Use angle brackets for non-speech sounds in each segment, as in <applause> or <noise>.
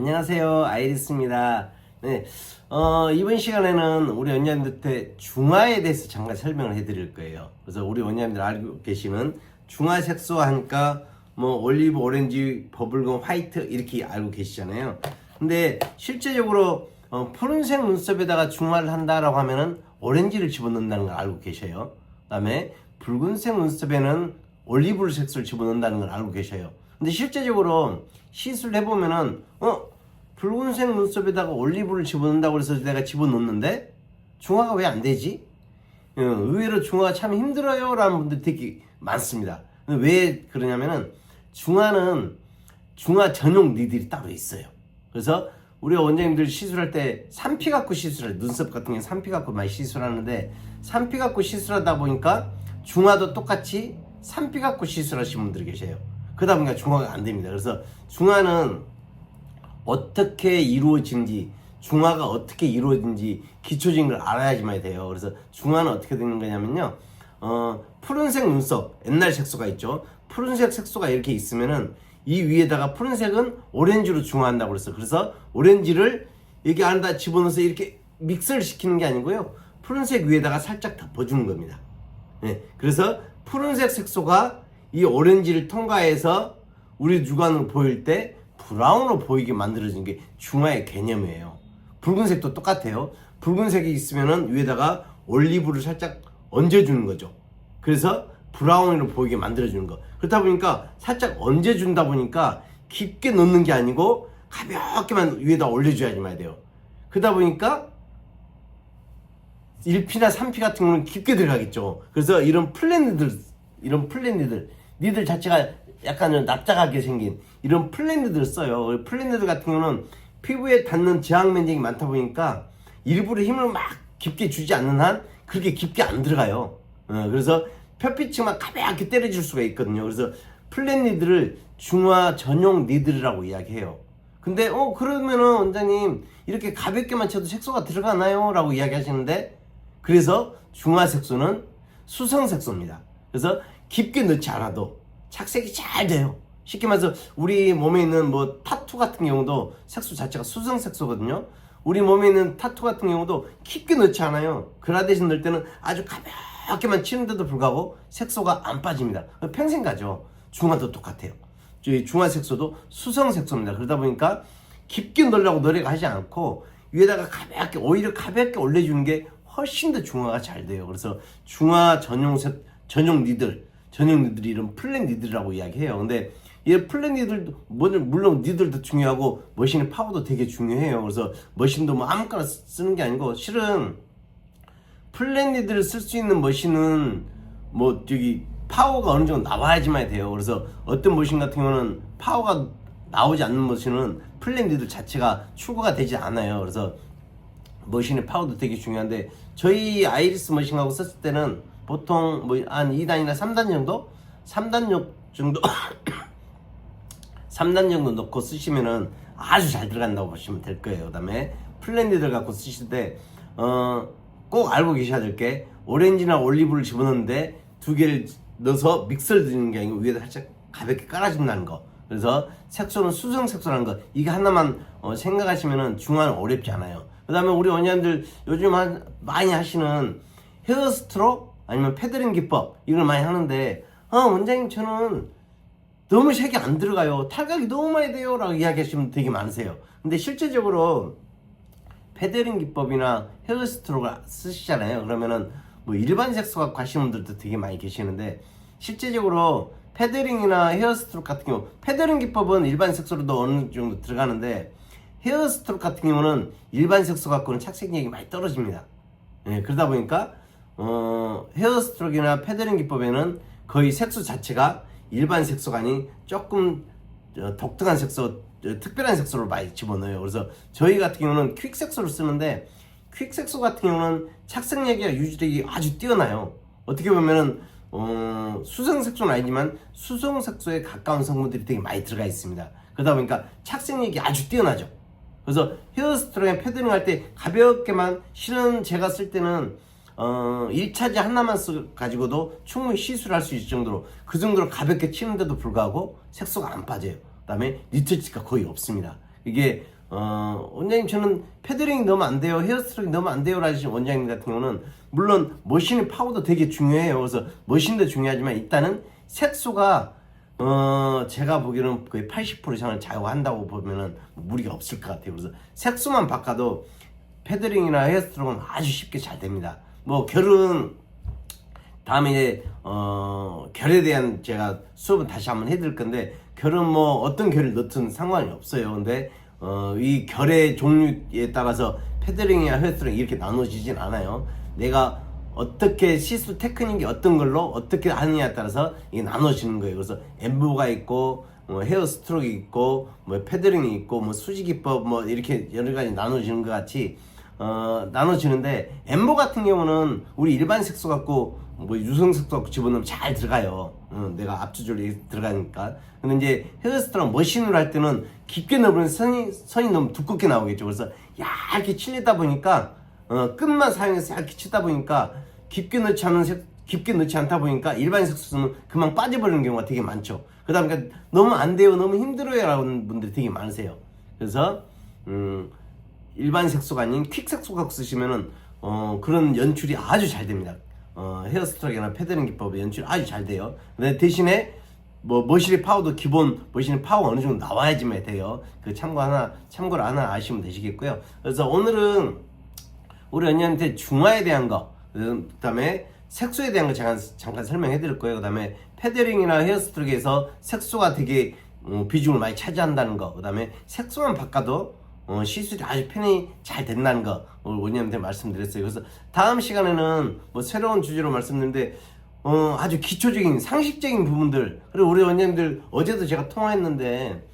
안녕하세요. 아이리스입니다. 네, 어, 이번 시간에는 우리 원장님들한테 중화에 대해서 잠깐 설명을 해드릴 거예요. 그래서 우리 원장님들 알고 계시는 중화 색소 하니까 뭐 올리브, 오렌지, 버블금, 화이트 이렇게 알고 계시잖아요. 근데 실제적으로 어, 푸른색 눈썹에다가 중화를 한다라고 하면은 오렌지를 집어넣는다는 걸 알고 계셔요. 그다음에 붉은색 눈썹에는 올리브 색소를 집어넣는다는 걸 알고 계셔요. 근데 실제적으로 시술을 해보면은 어 붉은색 눈썹에다가 올리브를 집어넣는다고 해서 내가 집어넣는데 중화가 왜 안 되지? 어, 의외로 중화가 참 힘들어요 라는 분들이 되게 많습니다. 왜 그러냐면은 중화는 중화 전용 니들이 따로 있어요. 그래서 우리 원장님들 시술할 때 산피 갖고 시술할 눈썹 같은 경우 산피 갖고 많이 시술하는데 산피 갖고 시술하다 보니까 중화도 똑같이 산피 갖고 시술하시는 분들이 계세요. 그러다 보니까 중화가 안 됩니다. 그래서 중화는 어떻게 이루어진지 중화가 어떻게 이루어진지 기초적인 걸 알아야지만 돼요. 그래서 중화는 어떻게 되는 거냐면요. 어, 푸른색 눈썹 옛날 색소가 있죠. 푸른색 색소가 이렇게 있으면은 이 위에다가 푸른색은 오렌지로 중화한다고 그랬어. 그래서 오렌지를 여기 안에다 집어넣어서 이렇게 믹스를 시키는 게 아니고요. 푸른색 위에다가 살짝 덮어주는 겁니다. 네, 그래서 푸른색 색소가 이 오렌지를 통과해서 우리 육안으로 보일 때 브라운으로 보이게 만들어진 게 중화의 개념이에요. 붉은색도 똑같아요. 붉은색이 있으면은 위에다가 올리브를 살짝 얹어주는 거죠. 그래서 브라운으로 보이게 만들어주는 거. 그렇다 보니까 살짝 얹어준다 보니까 깊게 넣는 게 아니고 가볍게만 위에다 올려줘야지만 돼요. 그러다 보니까 1피나 3피 같은 경우는 깊게 들어가겠죠. 그래서 이런 플랜니들, 이런 플랜니들, 니들 자체가 약간 좀 납작하게 생긴 이런 플랜니들을 써요. 플랜니들 같은 경우는 피부에 닿는 지향 면적이 많다 보니까 일부러 힘을 막 깊게 주지 않는 한 그렇게 깊게 안 들어가요. 어, 그래서 펴피치만 가볍게 때려줄 수가 있거든요. 그래서 플랜 니들을 중화 전용 니들이라고 이야기해요. 근데 어 그러면은 원장님 이렇게 가볍게만 쳐도 색소가 들어가나요? 라고 이야기하시는데 그래서 중화 색소는 수성 색소입니다. 그래서 깊게 넣지 않아도 착색이 잘 돼요. 쉽게 말해서 우리 몸에 있는 뭐 타투 같은 경우도 색소 자체가 수성 색소거든요. 우리 몸에 있는 타투 같은 경우도 깊게 넣지 않아요. 그라데이션 넣을 때는 아주 가볍게만 치는데도 불구하고 색소가 안 빠집니다. 평생 가죠. 중화도 똑같아요. 저희 중화 색소도 수성 색소입니다. 그러다 보니까 깊게 넣으려고 노력하지 않고 위에다가 가볍게 오히려 가볍게 올려주는 게 훨씬 더 중화가 잘 돼요. 그래서 중화 전용 색 전용 니들 전용 니들이 이런 플랜 니들이라고 이야기해요. 근데 이 플랜 니들도 물론 니들도 중요하고 머신의 파워도 되게 중요해요. 그래서 머신도 뭐 아무거나 쓰- 쓰는 게 아니고 실은 플랜 니들을 쓸 수 있는 머신은 뭐 저기 파워가 어느 정도 나와야지만 돼요. 그래서 어떤 머신 같은 경우는 파워가 나오지 않는 머신은 플랜 니들 자체가 출고가 되지 않아요. 그래서 머신의 파워도 되게 중요한데 저희 아이리스 머신하고 썼을 때는 보통 뭐 한 2단이나 3단 정도? 3단 정도 <coughs> 3단 정도 넣고 쓰시면은 아주 잘 들어간다고 보시면 될 거예요. 그 다음에 플랜디들 갖고 쓰실 때 어, 꼭 알고 계셔야 될 게 오렌지나 올리브를 집어넣는데 두 개를 넣어서 믹서를 드리는 게 아니고 위에다 살짝 가볍게 깔아준다는 거. 그래서 색소는 수성 색소라는 거. 이게 하나만 어, 생각하시면은 중화는 어렵지 않아요. 그 다음에 우리 원장님들 요즘 한, 많이 하시는 헤어스트로 아니면 패드링 기법 이걸 많이 하는데 아 원장님 저는 너무 색이 안 들어가요. 탈각이 너무 많이 돼요. 라고 이야기하시면 되게 많으세요. 근데 실제적으로 패드링 기법이나 헤어스트로를 쓰시잖아요. 그러면은 뭐 일반 색소 갖고 하시는 분들도 되게 많이 계시는데 실제적으로 패드링이나 헤어스트로 같은 경우 패드링 기법은 일반 색소로도 어느 정도 들어가는데 헤어스트로 같은 경우는 일반 색소 갖고는 착색력이 많이 떨어집니다. 예, 그러다 보니까 어, 헤어스트로크나 패드링 기법에는 거의 색소 자체가 일반 색소가 아닌 조금 어, 독특한 색소, 어, 특별한 색소를 많이 집어넣어요. 그래서 저희 같은 경우는 퀵 색소를 쓰는데 퀵 색소 같은 경우는 착색력이나 유지력이 아주 뛰어나요. 어떻게 보면은 어, 수성 색소는 아니지만 수성 색소에 가까운 성분들이 되게 많이 들어가 있습니다. 그러다 보니까 착색력이 아주 뛰어나죠. 그래서 헤어스트로잉 패드링 할 때 가볍게만 실은 제가 쓸 때는 어 1차지 하나만 쓰 가지고도 충분히 시술할 수 있을 정도로 그 정도로 가볍게 치는데도 불구하고 색소가 안 빠져요. 그 다음에 니트지가 거의 없습니다. 이게 어 원장님 저는 패드링이 너무 안 돼요 헤어스트로이 너무 안 돼요 라시는 원장님 같은 경우는 물론 머신의 파워도 되게 중요해요 그래서 머신도 중요하지만 일단은 색소가 어 제가 보기에는 거의 80% 이상을 좌우한다고 보면은 무리가 없을 것 같아요 그래서 색소만 바꿔도 패드링이나 헤어스트로이는 아주 쉽게 잘 됩니다 뭐 결은 다음에 어 결에 대한 제가 수업은 다시 한번 해드릴 건데 결은 뭐 어떤 결을 넣든 상관이 없어요. 근데 어 이 결의 종류에 따라서 패드링이나 헤어스트링 이렇게 나눠지진 않아요. 내가 어떻게 시술 테크닉이 어떤 걸로 어떻게 하느냐에 따라서 이게 나눠지는 거예요. 그래서 엠보가 있고 뭐 헤어 스트로크 있고 뭐 패드링이 있고 뭐 수지 기법 뭐 이렇게 여러 가지 나눠지는 것 같이 어, 나눠지는데 엠보 같은 경우는 우리 일반 색소 갖고 뭐 유성 색소 집어넣으면 잘 들어가요. 어, 내가 압수줄이 들어가니까. 근데 이제 헤어스트랑 머신으로 할 때는 깊게 넣으면 선이 선이 너무 두껍게 나오겠죠. 그래서 얇게 칠리다 보니까 어, 끝만 사용해서 얇게 치다 보니까 깊게 넣지 않은 색 깊게 넣지 않다 보니까 일반 색소는 금방 빠져버리는 경우가 되게 많죠. 그다음에 그러니까 너무 안 돼요, 너무 힘들어요라는 분들이 되게 많으세요. 그래서 음. 일반 색소가 아닌 퀵 색소 갖고 쓰시면은 어, 그런 연출이 아주 잘 됩니다. 어, 헤어스트락이나 패드링 기법의 연출이 아주 잘 돼요. 근데 대신에 뭐 머신의 파워도 기본 머신의 파워 어느 정도 나와야지만 돼요. 그 참고 하나 참고를 하나 아시면 되시겠고요. 그래서 오늘은 우리 언니한테 중화에 대한 거, 그다음에 색소에 대한 거 제가 잠깐 설명해 드릴 거예요. 그다음에 패드링이나 헤어스트락에서 색소가 되게 어, 비중을 많이 차지한다는 거, 그다음에 색소만 바꿔도 어, 시술이 아주 편히 잘 된다는 거 오늘 원장님한테 말씀드렸어요. 그래서 다음 시간에는 뭐 새로운 주제로 말씀드리는데 어, 아주 기초적인 상식적인 부분들 그리고 우리 원장님들 어제도 제가 통화했는데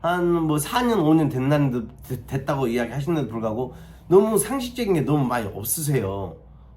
한 뭐 4년 5년 됐는 됐다고 이야기 하시는데도 불구하고 너무 상식적인 게 너무 많이 없으세요.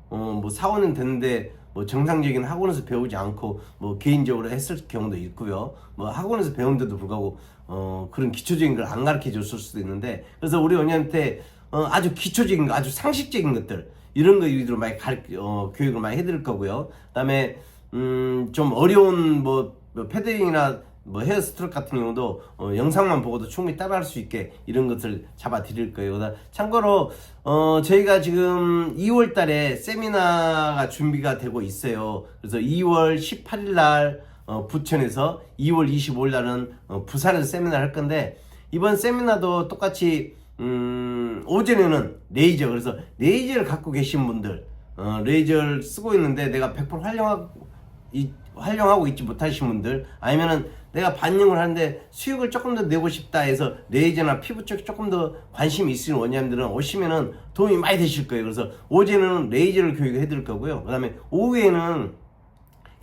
어, 뭐 4, 5년 됐는데 뭐 정상적인 학원에서 배우지 않고 뭐 개인적으로 했을 경우도 있고요. 뭐 학원에서 배운데도 불구하고 어 그런 기초적인 걸 안 가르쳐 줬을 수도 있는데 그래서 우리 언니한테 어 아주 기초적인 거, 아주 상식적인 것들 이런 거 위주로 많이 가르 어 교육을 많이 해드릴 거고요. 그다음에 음 좀 어려운 뭐, 뭐 패드링이나 뭐 헤어 스트로크 같은 경우도 어, 영상만 보고도 충분히 따라할 수 있게 이런 것을 잡아 드릴 거예요. 참고로 어, 저희가 지금 2월 달에 세미나가 준비가 되고 있어요. 그래서 2월 18일 날 어, 부천에서 2월 25일 날은 어, 부산에서 세미나를 할 건데 이번 세미나도 똑같이 음, 오전에는 레이저 그래서 레이저를 갖고 계신 분들 어, 레이저를 쓰고 있는데 내가 100% 활용하고 이, 활용하고 있지 못하신 분들 아니면은 내가 반영을 하는데 수익을 조금 더 내고 싶다 해서 레이저나 피부 쪽에 조금 더 관심이 있으신 원장님들은 오시면은 도움이 많이 되실 거예요. 그래서 오전에는 레이저를 교육해 드릴 거고요. 그 다음에 오후에는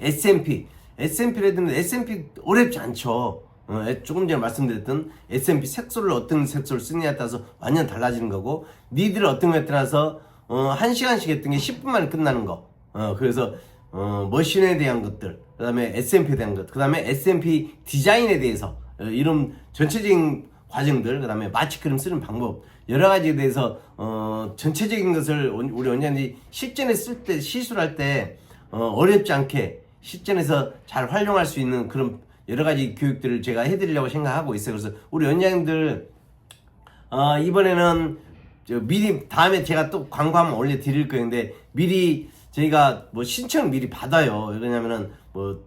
SMP, SMP를 했는데 SMP 어렵지 않죠. 어, 조금 전에 말씀드렸던 SMP 색소를 어떤 색소를 쓰느냐에 따라서 완전 달라지는 거고 니들을 어떤 거에 따라서 어, 1시간씩 했던 게 10분 만에 끝나는 거. 어, 그래서 어, 머신에 대한 것들, 그 다음에 SMP에 대한 것, 그 다음에 SMP 디자인에 대해서 어, 이런 전체적인 과정들, 그 다음에 마취 크림 쓰는 방법, 여러 가지에 대해서 어, 전체적인 것을 우리 원장님이 실전에 쓸 때, 시술 할 때 어, 어렵지 않게 실전에서 잘 활용할 수 있는 그런 여러 가지 교육들을 제가 해드리려고 생각하고 있어요. 그래서 우리 원장님들 어, 이번에는 미리 다음에 제가 또 광고 한번 올려 드릴 거예요. 근데 미리 저희가 뭐 신청 미리 받아요. 왜냐면은 뭐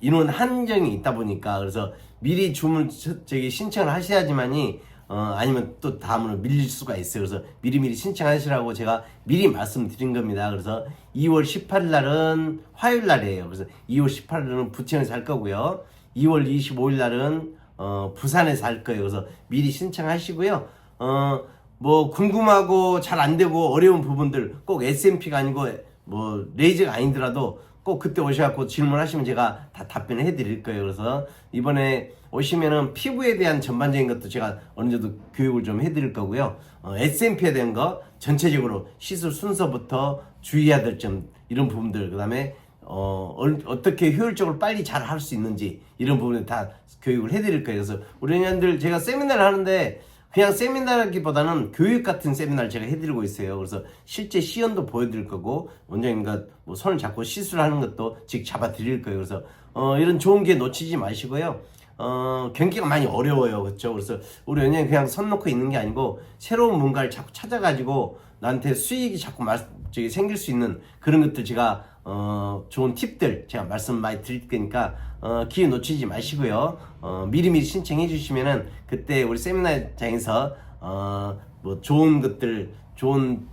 인원 한정이 있다 보니까 그래서 미리 주문 저기 신청을 하셔야지만이 어 아니면 또 다음으로 밀릴 수가 있어요. 그래서 미리미리 신청하시라고 제가 미리 말씀드린 겁니다. 그래서 2월 18일 날은 화요일 날이에요. 그래서 2월 18일은 부천에서 할 거고요. 2월 25일 날은 어 부산에서 할 거예요. 그래서 미리 신청하시고요. 어 뭐 궁금하고 잘 안 되고 어려운 부분들 꼭 SMP가 아니고 뭐 레이저가 아니더라도 꼭 그때 오셔갖고 질문하시면 제가 다 답변을 해드릴 거예요. 그래서 이번에 오시면은 피부에 대한 전반적인 것도 제가 어느 정도 교육을 좀 해드릴 거고요. 어, SMP에 대한 거 전체적으로 시술 순서부터 주의해야 될 점 이런 부분들 그다음에 어, 어떻게 효율적으로 빨리 잘 할 수 있는지 이런 부분을 다 교육을 해드릴 거예요. 그래서 우리 년들 제가 세미나를 하는데 그냥 세미나라기보다는 교육 같은 세미나를 제가 해드리고 있어요. 그래서 실제 시연도 보여드릴 거고 원장님과 뭐 손을 잡고 시술하는 것도 즉 잡아 드릴 거예요. 그래서 어, 이런 좋은 기회 놓치지 마시고요. 어, 경기가 많이 어려워요. 그렇죠? 그래서 우리 원장님 그냥 손 놓고 있는 게 아니고 새로운 뭔가를 자꾸 찾아가지고 나한테 수익이 자꾸 말, 저기 생길 수 있는 그런 것들 제가 어, 좋은 팁들 제가 말씀 많이 드릴 테니까 어, 기회 놓치지 마시고요. 어, 미리미리 신청해 주시면은 그때 우리 세미나장에서 어, 뭐 좋은 것들, 좋은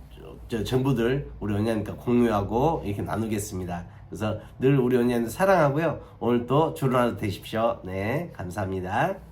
저 정보들 우리 원장님과 공유하고 이렇게 나누겠습니다. 그래서 늘 우리 원장님 사랑하고요. 오늘 또 좋은 하루 되십시오. 네, 감사합니다.